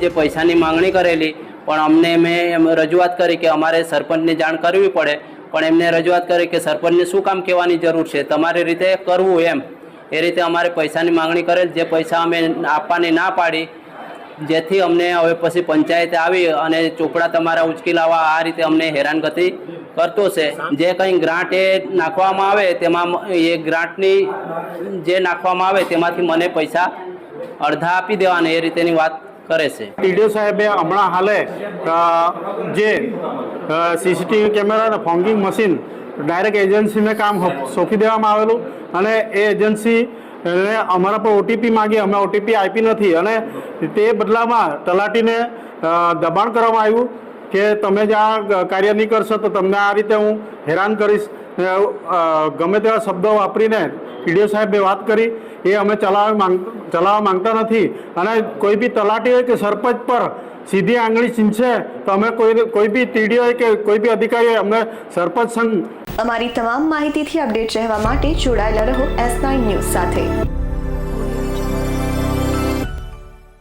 જે પૈસાની માંગણી કરેલી, પણ અમને મેં એમ રજૂઆત કરી કે અમારે સરપંચને જાણ કરવી પડે. પણ એમને રજૂઆત કરી કે સરપંચને શું કામ કહેવાની જરૂર છે? તમારી રીતે કરવું એમ. એ રીતે અમારે પૈસાની માંગણી કરેલ, જે પૈસા અમે આપવાની ના પાડી, જેથી અમને હવે પછી પંચાયતે આવી અને ચોપડા તમારા ઉચકી લાવવા આ રીતે અમને હેરાનગતિ કરતો છે. જે કંઈ ગ્રાન્ટ એ નાખવામાં આવે, તેમાં એ ગ્રાન્ટની જે નાખવામાં આવે, તેમાંથી મને પૈસા અડધા આપી દેવાના, એ રીતેની વાત કરે છે. ટીડીઓ સાહેબે હમણાં હાલે જે સીસીટીવી કેમેરા અને ફોંગિંગ મશીન ડાયરેક્ટ એજન્સીને કામ સોંપી દેવામાં આવેલું અને એ એજન્સી અમારા પર ઓટીપી માગી, અમે ઓટીપી આપી નથી અને તે બદલામાં તલાટીને દબાણ કરવામાં આવ્યું કે તમે જ આ કાર્ય નહીં કરશો તો તમને આ રીતે હું હેરાન કરીશ. ગમે તેવા શબ્દો વાપરીને પીડીઓ સાહેબે વાત કરી એ અમે ચલાવવા માંગ, ચલાવવા માંગતા નથી. અને કોઈ બી તલાટી હોય કે સરપંચ પર સીધી આંગળી ચીંચે તો અમે કોઈ કોઈ બી ટીડી હોય કે કોઈ બી અધિકારી હોય, અમને સરપંચ સંઘ અમારી તમામ માહિતીથી અપડેટ રહેવા માટે જોડાયેલા રહો એસ નાઇન ન્યૂઝ સાથે.